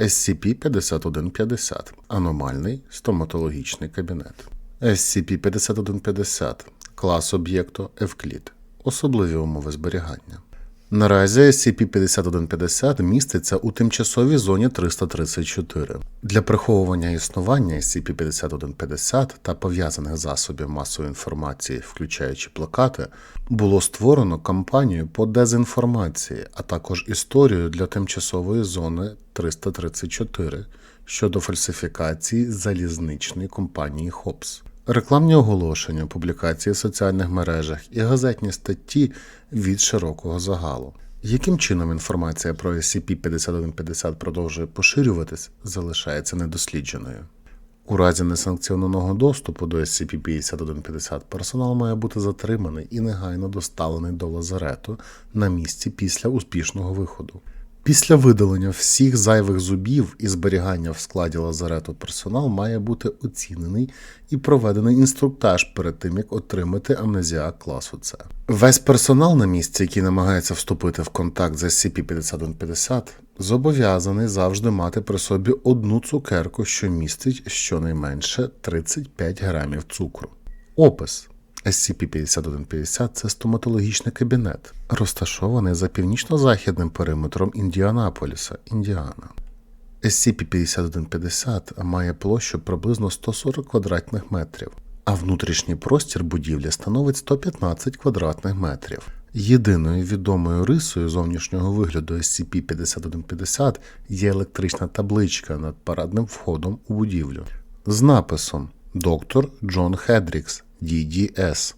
SCP-5150 Аномальний стоматологічний кабінет. SCP-5150 Клас об'єкту Евклід. Особливі умови зберігання. Наразі SCP-5150 міститься у тимчасовій зоні 334. Для приховування існування SCP-5150 та пов'язаних засобів масової інформації, включаючи плакати, було створено кампанію по дезінформації, а також історію для тимчасової зони 334 щодо фальсифікації залізничної компанії Хопс. Рекламні оголошення, публікації в соціальних мережах і газетні статті від широкого загалу. Яким чином інформація про SCP-5150 продовжує поширюватись, залишається недослідженою. У разі несанкціонованого доступу до SCP-5150 персонал має бути затриманий і негайно доставлений до лазарету на місці після успішного виходу. Після видалення всіх зайвих зубів і зберігання в складі лазарету персонал має бути оцінений і проведений інструктаж перед тим, як отримати амнезіак класу С. Весь персонал на місці, який намагається вступити в контакт з SCP-5150, зобов'язаний завжди мати при собі одну цукерку, що містить щонайменше 35 грамів цукру. Опис. SCP-5150 це стоматологічний кабінет, розташований за північно-західним периметром Індіанаполіса, Індіана. SCP-5150 має площу приблизно 140 квадратних метрів, а внутрішній простір будівлі становить 115 квадратних метрів. Єдиною відомою рисою зовнішнього вигляду SCP-5150 є електрична табличка над парадним входом у будівлю з написом Доктор Джон Хедрікс, DDS.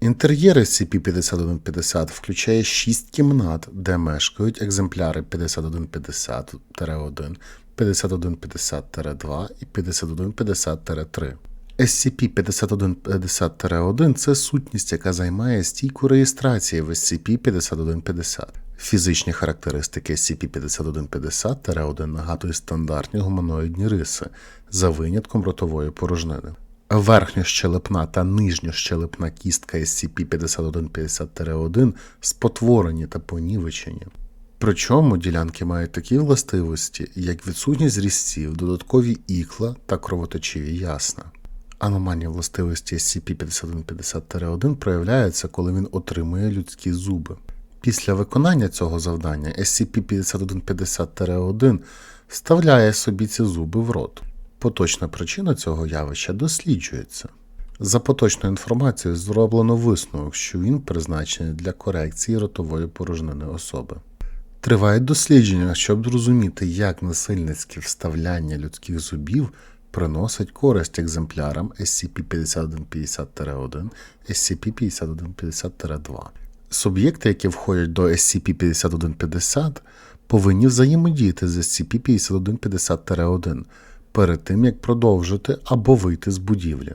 Інтер'єр SCP-5150 включає 6 кімнат, де мешкають екземпляри 5150-1, 5150-2 і 5150-3. SCP-5150-1 це сутність, яка займає стійку реєстрації в SCP-5150. Фізичні характеристики SCP-5150-1 нагадують стандартні гуманоїдні риси за винятком ротової порожнини. Верхньощелепна та нижньощелепна кістка SCP-5150-1 спотворені та понівечені. Причому ділянки мають такі властивості, як відсутність різців, додаткові ікла та кровоточиві ясна. Аномальні властивості SCP-5150-1 проявляються, коли він отримує людські зуби. Після виконання цього завдання SCP-5150-1 вставляє собі ці зуби в рот. Поточна причина цього явища досліджується. За поточною інформацією зроблено висновок, що він призначений для корекції ротової порожнини особи. Тривають дослідження, щоб зрозуміти, як насильницьке вставляння людських зубів приносить користь екземплярам SCP-5150-1, SCP-5150-2. Суб'єкти, які входять до SCP-5150, повинні взаємодіяти з SCP-5150-1 перед тим, як продовжити або вийти з будівлі.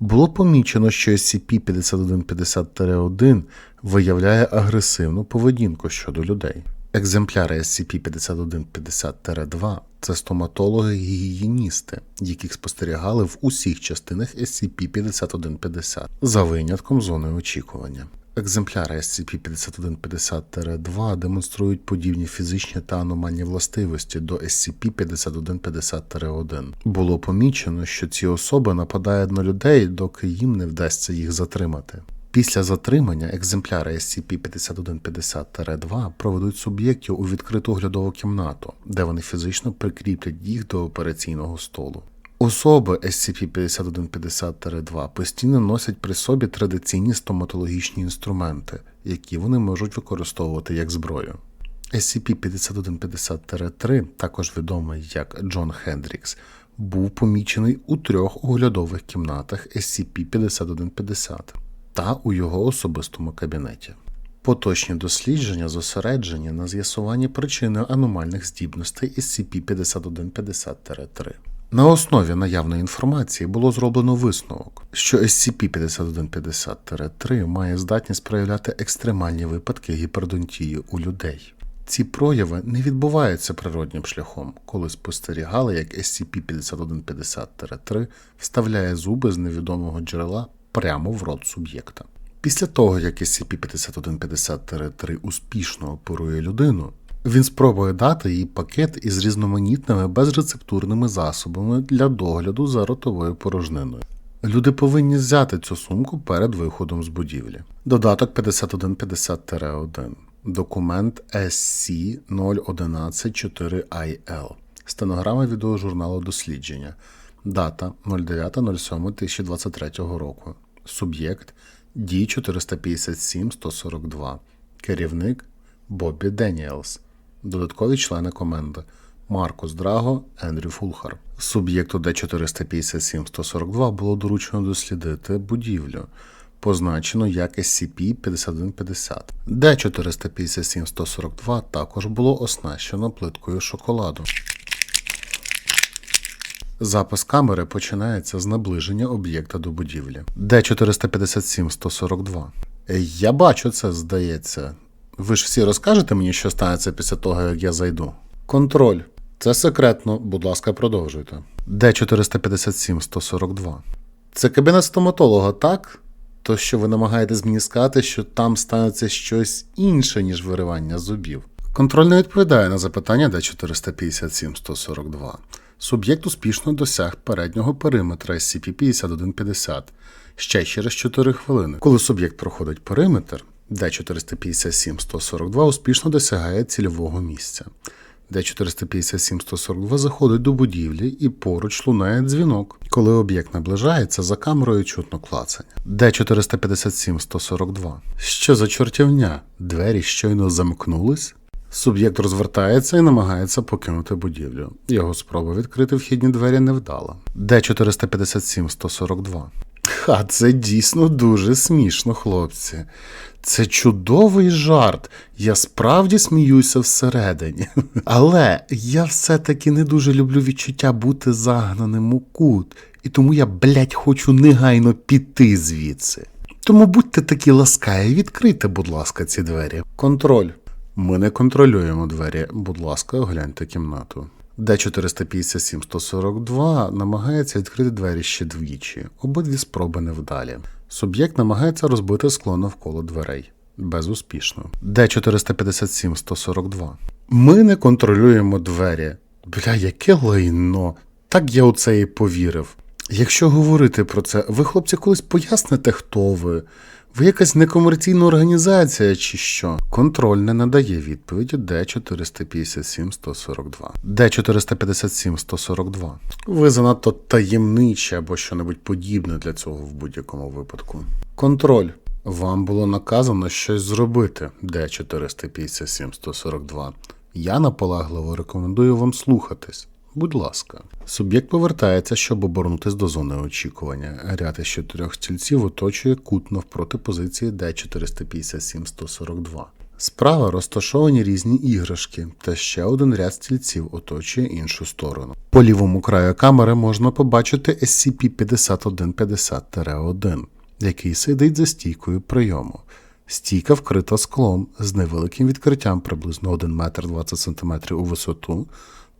Було помічено, що SCP-5150-1 виявляє агресивну поведінку щодо людей. Екземпляри SCP-5150-2 це стоматологи-гігієністи, яких спостерігали в усіх частинах SCP-5150 за винятком зони очікування. Екземпляри SCP-5150-2 демонструють подібні фізичні та аномальні властивості до SCP-5150-1. Було помічено, що ці особи нападають на людей, доки їм не вдасться їх затримати. Після затримання екземпляри SCP-5150-2 проведуть суб'єктів у відкриту оглядову кімнату, де вони фізично прикріплять їх до операційного столу. Особи SCP-5150-2 постійно носять при собі традиційні стоматологічні інструменти, які вони можуть використовувати як зброю. SCP-5150-3, також відомий як Джон Хендрікс, був помічений у трьох оглядових кімнатах SCP-5150 та у його особистому кабінеті. Поточні дослідження зосереджені на з'ясуванні причини аномальних здібностей SCP-5150-3. На основі наявної інформації було зроблено висновок, що SCP-5150-3 має здатність проявляти екстремальні випадки гіпердонтії у людей. Ці прояви не відбуваються природнім шляхом, коли спостерігали, як SCP-5150-3 вставляє зуби з невідомого джерела прямо в рот суб'єкта. Після того, як SCP-5150-3 успішно оперує людину, Він спробує дати їй пакет із різноманітними безрецептурними засобами для догляду за ротовою порожниною. Люди повинні взяти цю сумку перед виходом з будівлі. Додаток 5150-1. Документ SC 0114-4IL. Стенограма відеожурналу дослідження. Дата 09.07.2023 року. Суб'єкт Ді 457 142. Керівник Бобі Деніелс. Додаткові члени команди Маркус Драго, Ендрю Фулхар. Суб'єкту Д457-142 було доручено дослідити будівлю, позначену як SCP-5150. Д457-142 також було оснащено плиткою шоколаду. Запис камери починається з наближення об'єкта до будівлі. Д457-142. Я бачу це, здається. Ви ж всі розкажете мені, що станеться після того, як я зайду? Контроль. Це секретно, будь ласка, продовжуйте. Д457-142. Це кабінет стоматолога, так? То що ви намагаєтесь мені сказати, що там станеться щось інше, ніж виривання зубів. Контроль не відповідає на запитання Д457-142. Суб'єкт успішно досяг переднього периметра SCP-5150 ще через 4 хвилини. Коли суб'єкт проходить периметр, Д457-142 успішно досягає цільового місця. Д457-142 заходить до будівлі і поруч лунає дзвінок. Коли об'єкт наближається, за камерою чутно клацання. Д457-142. Що за чортівня? Двері щойно замкнулись? Суб'єкт розвертається і намагається покинути будівлю. Його спроба відкрити вхідні двері невдала. Д457-142. Ха, це дійсно дуже смішно, хлопці. Це чудовий жарт. Я справді сміюся всередині. Але я все-таки не дуже люблю відчуття бути загнаним у кут, і тому я, блядь, хочу негайно піти звідси. Тому будьте такі ласкаві, відкрийте, будь ласка, ці двері. Контроль. Ми не контролюємо двері. Будь ласка, огляньте кімнату. Д457-142 намагається відкрити двері ще двічі. Обидві спроби невдалі. Суб'єкт намагається розбити скло навколо дверей. Безуспішно. Д457-142. Ми не контролюємо двері. Бля, яке лайно. Так я у це і повірив. Якщо говорити про це, ви, хлопці, колись поясните, хто ви? Ви якась некомерційна організація чи що? Контроль не надає відповіді Д457-142. Д457-142. Ви занадто таємничі або що-небудь подібне для цього в будь-якому випадку. Контроль. Вам було наказано щось зробити, Д457-142. Я наполегливо рекомендую вам слухатись. Будь ласка, суб'єкт повертається, щоб обернутись до зони очікування. Ряд із чотирьох стільців оточує кут навпроти позиції Д457-142. Справа розташовані різні іграшки, та ще один ряд стільців оточує іншу сторону. По лівому краю камери можна побачити SCP-5150-1, який сидить за стійкою прийому. Стійка вкрита склом з невеликим відкриттям приблизно 1 метр 20 см у висоту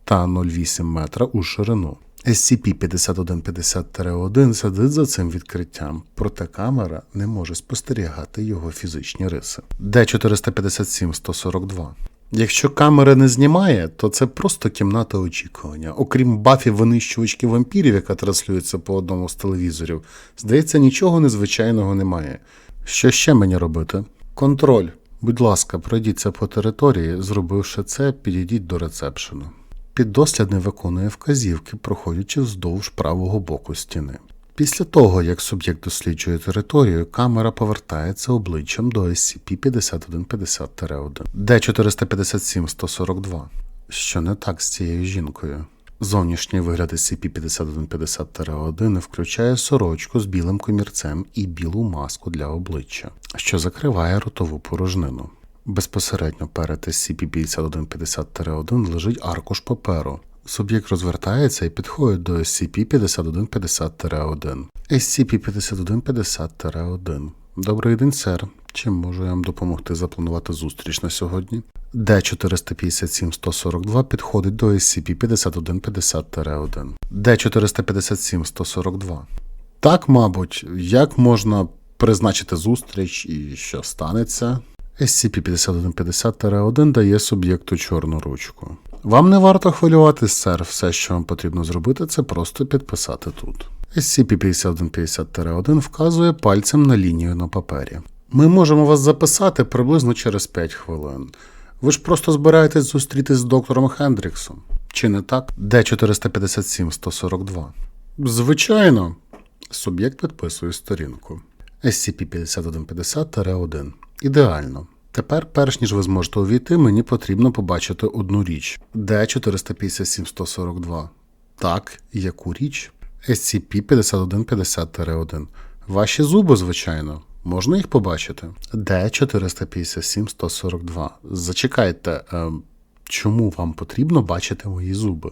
та 0,8 метра у ширину. SCP-5150-1 сидить за цим відкриттям, проте камера не може спостерігати його фізичні риси. Д457-142. Якщо камера не знімає, то це просто кімната очікування. Окрім бафів винищувачки вампірів, яка транслюється по одному з телевізорів, здається, нічого незвичайного немає. Що ще мені робити? Контроль. Будь ласка, пройдіться по території, зробивши це, підійдіть до рецепшену. Піддослідний виконує вказівки, проходячи вздовж правого боку стіни. Після того, як суб'єкт досліджує територію, камера повертається обличчям до SCP-5150-1. Д457-142. Що не так з цією жінкою? Зовнішній вигляд SCP-5150-1 включає сорочку з білим комірцем і білу маску для обличчя, що закриває ротову порожнину. Безпосередньо перед SCP-5150-1 лежить аркуш паперу. Суб'єкт розвертається і підходить до SCP-5150-1. SCP-5150-1. Добрий день, сер. Чим можу я вам допомогти запланувати зустріч на сьогодні? Д457-142 підходить до SCP-5150-1. Д457-142. Так, мабуть, як можна призначити зустріч і що станеться? SCP-5150-1 дає суб'єкту чорну ручку. Вам не варто хвилюватись, сер. Все, що вам потрібно зробити, це просто підписати тут. SCP-5150-1 вказує пальцем на лінію на папері. Ми можемо вас записати приблизно через 5 хвилин. Ви ж просто збираєтесь зустрітись з доктором Хендріксом. Чи не так? Д457-142. Звичайно. Суб'єкт підписує сторінку. SCP-5150-1. Ідеально. Тепер, перш ніж ви зможете увійти, мені потрібно побачити одну річ. Д457-142. Так, яку річ? SCP-5150-1. Ваші зуби, звичайно. Можна їх побачити? Д457-142. Зачекайте, е, чому вам потрібно бачити мої зуби?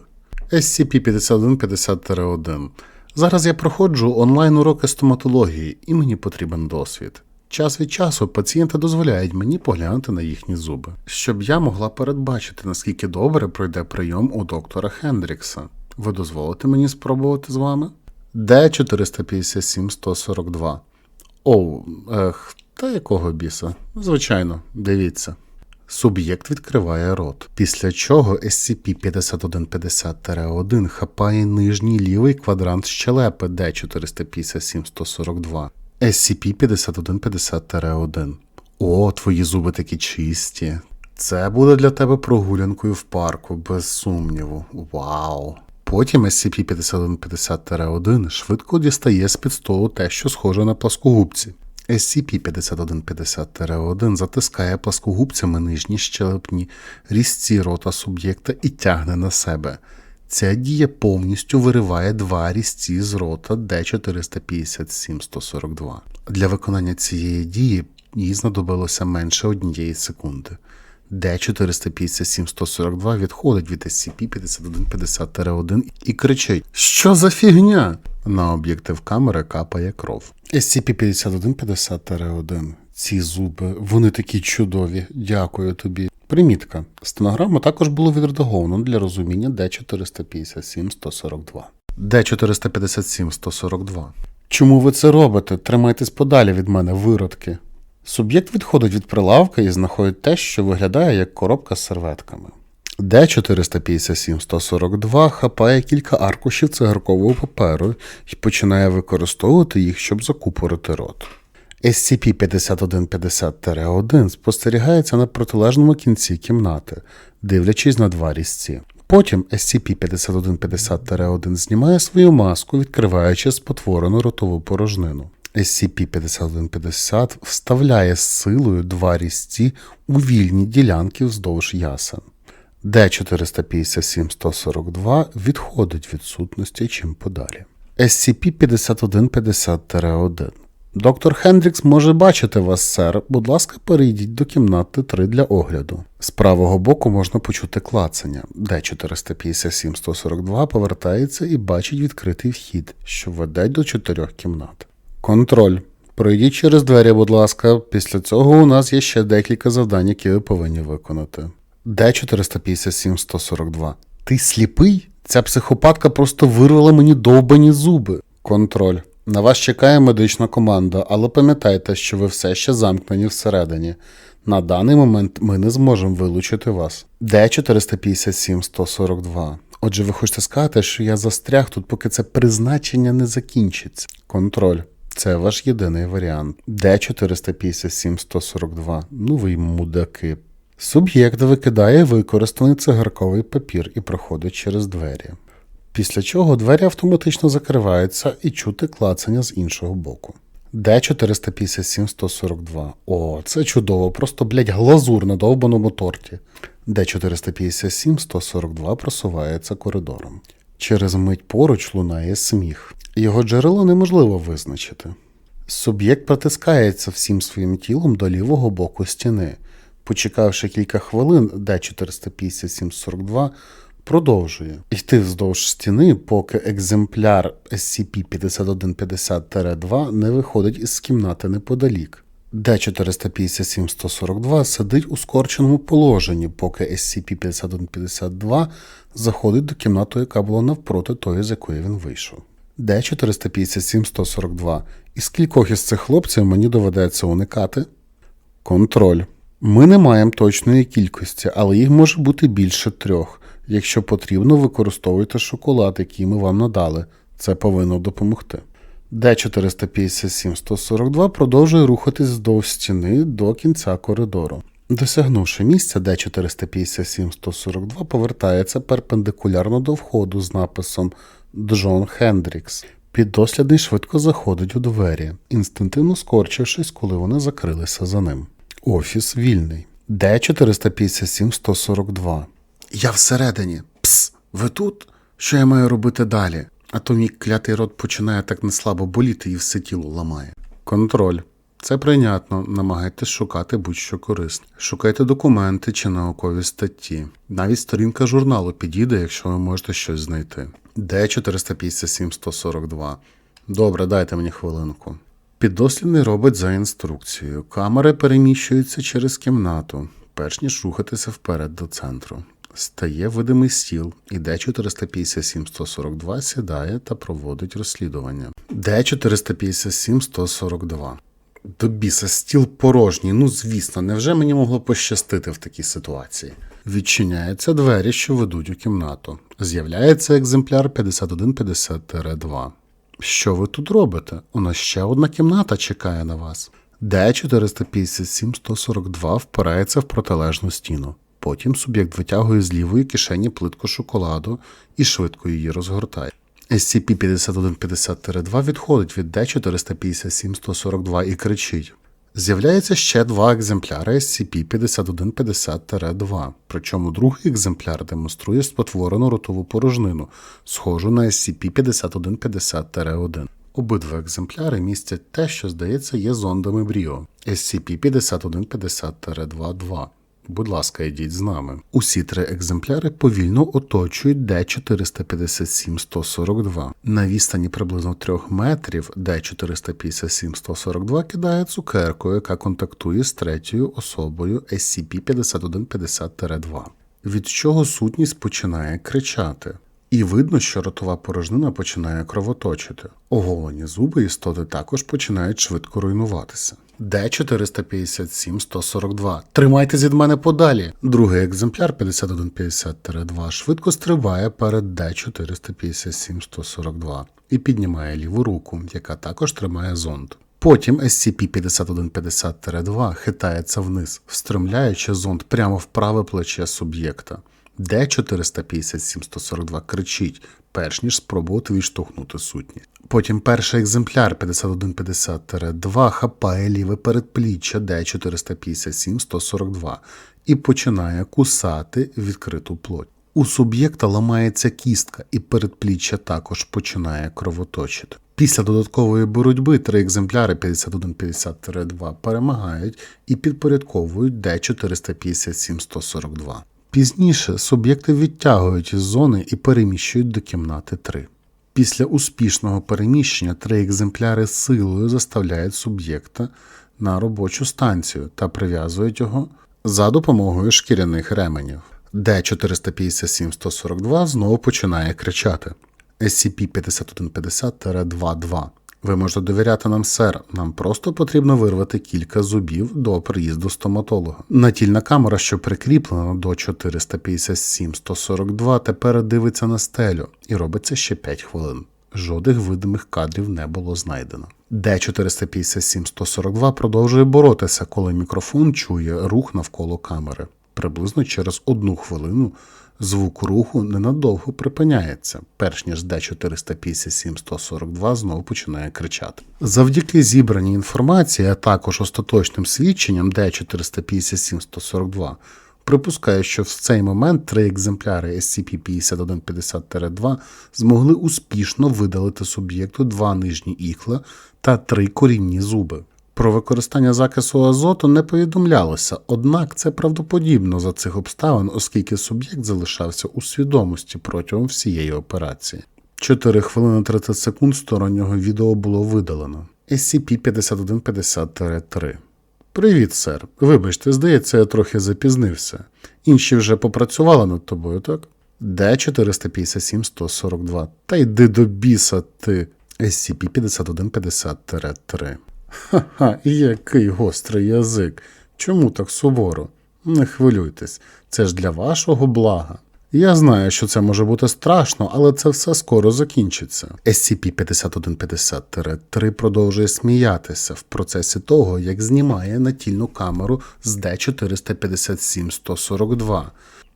SCP-5150-1. Зараз я проходжу онлайн уроки стоматології і мені потрібен досвід. Час від часу пацієнти дозволяють мені поглянути на їхні зуби, щоб я могла передбачити, наскільки добре пройде прийом у доктора Хендрікса. Ви дозволите мені спробувати з вами? Д457-142. Оу, ех, та якого біса? Звичайно, дивіться. Суб'єкт відкриває рот, після чого SCP-5150-1 хапає нижній лівий квадрант щелепи D457-142. SCP-5150-1. О, твої зуби такі чисті. Це буде для тебе прогулянкою в парку, без сумніву. Вау. Потім SCP-5150-1 швидко дістає з-під столу те, що схоже на пласкогубці. SCP-5150-1 затискає пласкогубцями нижні щелепні різці рота суб'єкта і тягне на себе. Ця дія повністю вириває два різці з рота D457-142. Для виконання цієї дії їй знадобилося менше однієї секунди. D457-142 відходить від SCP-5150-1 і кричить: Що за фігня? На об'єктив камери капає кров. SCP-5150-1. Ці зуби, вони такі чудові. Дякую тобі. Примітка. Стенограму також було відредаговано для розуміння D457-142. D457-142. Чому ви це робите? Тримайтесь подалі від мене, виродки. Суб'єкт відходить від прилавка і знаходить те, що виглядає як коробка з серветками. Д457-142 хапає кілька аркушів цигаркового паперу і починає використовувати їх, щоб закупорити рот. SCP-5150-1 спостерігається на протилежному кінці кімнати, дивлячись на два різці. Потім SCP-5150-1 знімає свою маску, відкриваючи спотворену ротову порожнину. SCP-5150 вставляє з силою два різці у вільні ділянки вздовж ясен. Д457-142 відходить від сутності чим подалі. SCP-5150-1 Доктор Хендрікс може бачити вас, сер. Будь ласка, перейдіть до кімнати 3 для огляду. З правого боку можна почути клацання. Д457-142 повертається і бачить відкритий вхід, що веде до чотирьох кімнат. Контроль. Пройдіть через двері, будь ласка. Після цього у нас є ще декілька завдань, які ви повинні виконати. Д457-142. Ти сліпий? Ця психопатка просто вирвала мені довбані зуби. Контроль. На вас чекає медична команда, але пам'ятайте, що ви все ще замкнені всередині. На даний момент ми не зможемо вилучити вас. Д457-142. Отже, ви хочете сказати, що я застряг тут, поки це призначення не закінчиться. Контроль. Це ваш єдиний варіант. Д457-142. Ну ви й мудаки. Суб'єкт викидає використаний цигарковий папір і проходить через двері. Після чого двері автоматично закриваються і чути клацання з іншого боку. Д457-142. О, це чудово, просто, блять, глазур на довбаному торті. Д457-142 просувається коридором. Через мить поруч лунає сміх. Його джерело неможливо визначити. Суб'єкт протискається всім своїм тілом до лівого боку стіни. Почекавши кілька хвилин, Д457-42 продовжує йти вздовж стіни, поки екземпляр SCP-5150-2 не виходить із кімнати неподалік. Д457-142 сидить у скорченому положенні, поки SCP-5152 заходить до кімнати, яка була навпроти тої, з якої він вийшов. Д457-142. Із кількох із цих хлопців мені доведеться уникати. Контроль. Ми не маємо точної кількості, але їх може бути більше трьох. Якщо потрібно, використовуйте шоколад, який ми вам надали. Це повинно допомогти. Д457-142 продовжує рухатись вздовж стіни до кінця коридору. Досягнувши місця, Д457-142 повертається перпендикулярно до входу з написом Джон Хендрікс. Піддослідний швидко заходить у двері, інстинктивно скорчившись, коли вони закрилися за ним. Офіс вільний. Д457-142. Я всередині. Пс, ви тут? Що я маю робити далі? А то мій клятий рот починає так неслабо боліти і все тіло ламає. Контроль. Це прийнятно. Намагайтесь шукати будь-що корисне. Шукайте документи чи наукові статті. Навіть сторінка журналу підійде, якщо ви можете щось знайти. Д457-142. Добре, дайте мені хвилинку. Піддослідний робить за інструкцією. Камери переміщуються через кімнату, перш ніж рухатися вперед до центру. Стає видимий стіл, і Д457-142 сідає та проводить розслідування. Д457-142. До біса, стіл порожній. Ну, звісно, невже мені могло пощастити в такій ситуації? Відчиняються двері, що ведуть у кімнату. З'являється екземпляр 5150-2. Що ви тут робите? У нас ще одна кімната чекає на вас. Д457-142 впирається в протилежну стіну. Потім суб'єкт витягує з лівої кишені плитку шоколаду і швидко її розгортає. SCP-5150-2 відходить від Д-457-142 і кричить. З'являється ще два екземпляри SCP-5150-2, причому другий екземпляр демонструє спотворену ротову порожнину, схожу на SCP-5150-1. Обидва екземпляри містять те, що здається є зондами Бріо SCP-5150-2-2. Будь ласка, йдіть з нами. Усі три екземпляри повільно оточують Д457-142. На відстані приблизно 3 метрів Д457-142 кидає цукерку, яка контактує з третьою особою SCP-5150-2, від чого сутність починає кричати. І видно, що ротова порожнина починає кровоточити. Оголені зуби істоти також починають швидко руйнуватися. Д457-142. Тримайтесь від мене подалі. Другий екземпляр 5150-2 швидко стрибає перед Д457-142 і піднімає ліву руку, яка також тримає зонд. Потім SCP-5150-2 хитається вниз, встромляючи зонд прямо в праве плече суб'єкта. Д457-142 кричить, перш ніж спробувати відштовхнути сутні. Потім перший екземпляр 5150-2 хапає ліве передпліччя Д457-142 і починає кусати відкриту плоть. У суб'єкта ламається кістка, і передпліччя також починає кровоточити. Після додаткової боротьби три екземпляри 5150-2 перемагають і підпорядковують Д457-142. Пізніше суб'єкти відтягують із зони і переміщують до кімнати 3. Після успішного переміщення три екземпляри силою заставляють суб'єкта на робочу станцію та прив'язують його за допомогою шкіряних ременів. Д457-142 знову починає кричати. SCP-5150-2-2. Ви можете довіряти нам, сер. Нам просто потрібно вирвати кілька зубів до приїзду стоматолога. Натільна камера, що прикріплена до 457-142, тепер дивиться на стелю і робиться ще 5 хвилин. Жодних видимих кадрів не було знайдено. Д457-142 продовжує боротися, коли мікрофон чує рух навколо камери. Приблизно через одну хвилину звук руху ненадовго припиняється, перш ніж Д457-142 знову починає кричати. Завдяки зібраній інформації, а також остаточним свідченням Д457-142, припускаю, що в цей момент три екземпляри SCP-5150-2 змогли успішно видалити суб'єкту два нижні іхла та три корінні зуби. Про використання закису азоту не повідомлялося, однак це правдоподібно за цих обставин, оскільки суб'єкт залишався у свідомості протягом всієї операції. 4 хвилини 30 секунд стороннього відео було видалено. SCP-5150-3 Привіт, сер. Вибачте, здається, я трохи запізнився. Інші вже попрацювали над тобою, так? Д457-142. Та йди до біса ти. SCP-5150-3 Ха-ха, який гострий язик. Чому так суворо? Не хвилюйтесь, це ж для вашого блага. Я знаю, що це може бути страшно, але це все скоро закінчиться. SCP-5150-3 продовжує сміятися в процесі того, як знімає натільну камеру з D457-142.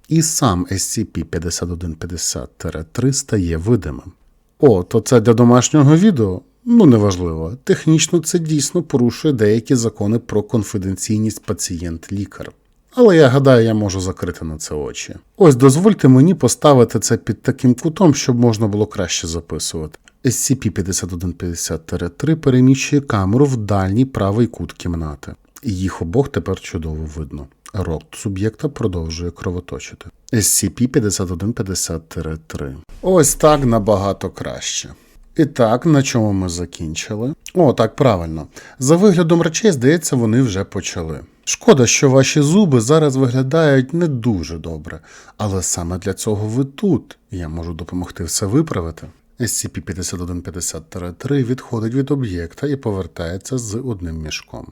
І сам SCP-5150-3 стає видимим. О, то це для домашнього відео? Ну, неважливо. Технічно це дійсно порушує деякі закони про конфіденційність пацієнт-лікар. Але я гадаю, я можу закрити на це очі. Ось дозвольте мені поставити це під таким кутом, щоб можна було краще записувати. SCP-5150-3 переміщує камеру в дальній правий кут кімнати. Їх обох тепер чудово видно. Рот суб'єкта продовжує кровоточити. SCP-5150-3. Ось так набагато краще. І так, на чому ми закінчили? О, так правильно. За виглядом речей, здається, вони вже почали. Шкода, що ваші зуби зараз виглядають не дуже добре, але саме для цього ви тут. Я можу допомогти все виправити. SCP-5150-3 відходить від об'єкта і повертається з одним мішком.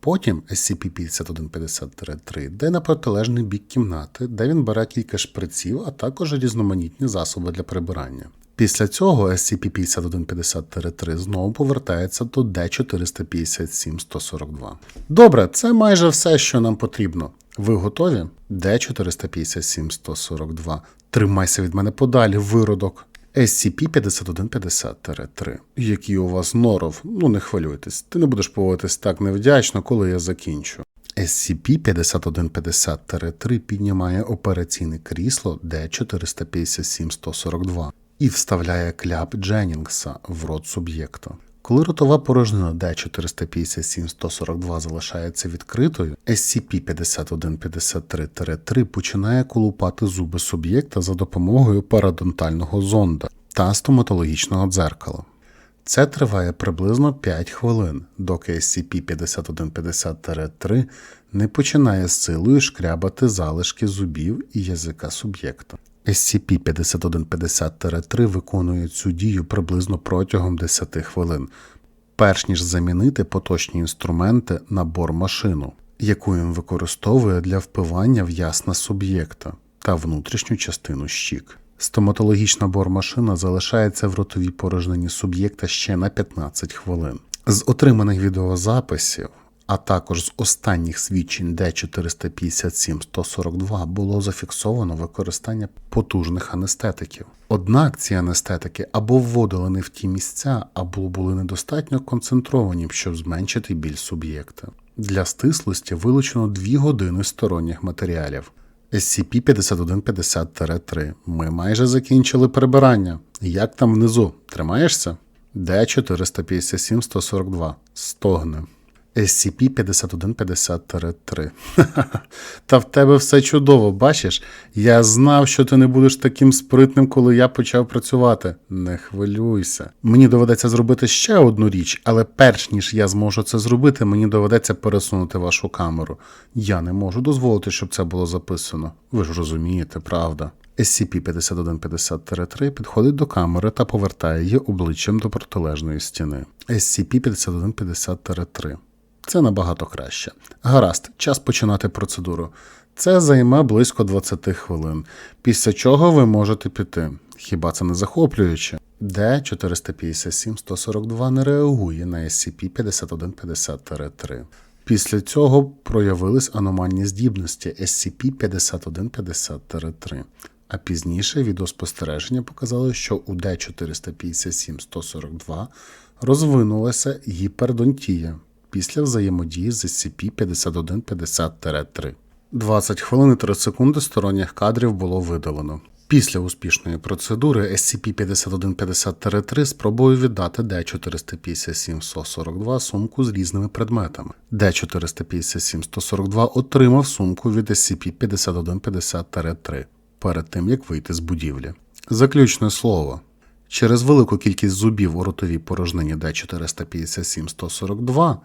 Потім SCP-5150-3 йде на протилежний бік кімнати, де він бере кілька шприців, а також різноманітні засоби для прибирання. Після цього SCP-5150-3 знову повертається до D457-142. Добре, це майже все, що нам потрібно. Ви готові? D457-142. Тримайся від мене подалі, виродок. SCP-5150-3. Який у вас норов? Ну не хвилюйтесь, ти не будеш поводитись так невдячно, коли я закінчу. SCP-5150-3 піднімає операційне крісло D457-142 і вставляє кляп Дженнінгса в рот суб'єкта. Коли ротова порожнина D457-142 залишається відкритою, SCP-5153-3 починає колупати зуби суб'єкта за допомогою парадонтального зонда та стоматологічного дзеркала. Це триває приблизно 5 хвилин, доки SCP-5153 не починає з силою шкрябати залишки зубів і язика суб'єкта. SCP-5150-3 виконує цю дію приблизно протягом 10 хвилин, перш ніж замінити поточні інструменти на бор-машину, яку він використовує для впивання в ясна суб'єкта та внутрішню частину щік. Стоматологічна бор-машина залишається в ротовій порожнині суб'єкта ще на 15 хвилин. З отриманих відеозаписів, а також з останніх свідчень D457-142 було зафіксовано використання потужних анестетиків. Однак ці анестетики або вводили не в ті місця, або були недостатньо концентровані, щоб зменшити біль суб'єкта. Для стислості вилучено 2 години сторонніх матеріалів. SCP-5150-3. Ми майже закінчили прибирання. Як там внизу? Тримаєшся? D457-142. Стогне. SCP-5150-3. Та в тебе все чудово, бачиш? Я знав, що ти не будеш таким спритним, коли я почав працювати. Не хвилюйся. Мені доведеться зробити ще одну річ, але перш ніж я зможу це зробити, мені доведеться пересунути вашу камеру. Я не можу дозволити, щоб це було записано. Ви ж розумієте, правда? SCP-5150-3 підходить до камери та повертає її обличчям до протилежної стіни. SCP-5150-3. Це набагато краще. Гаразд, час починати процедуру. Це займе близько 20 хвилин, після чого ви можете піти. Хіба це не захоплююче? D457-142 не реагує на SCP-5150-3. Після цього проявились аномальні здібності SCP-5150-3. А пізніше відеоспостереження показало, що у D457-142 розвинулася гіпердонтія після взаємодії з SCP-5150-3. 20 хвилин і 3 секунди сторонніх кадрів було видалено. Після успішної процедури SCP-5150-3 спробує віддати D457-142 сумку з різними предметами. D457-142 отримав сумку від SCP-5150-3 перед тим як вийти з будівлі. Заключне слово. Через велику кількість зубів у ротовій порожнині D457-142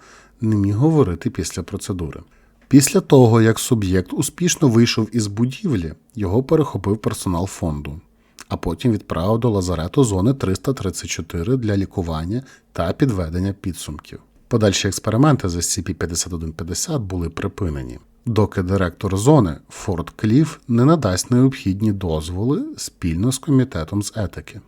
не міг говорити після процедури. Після того, як суб'єкт успішно вийшов із будівлі, його перехопив персонал фонду, а потім відправив до лазарету зони 334 для лікування та підведення підсумків. Подальші експерименти з SCP-5150 були припинені, доки директор зони Форт Кліф не надасть необхідні дозволи спільно з комітетом з етики.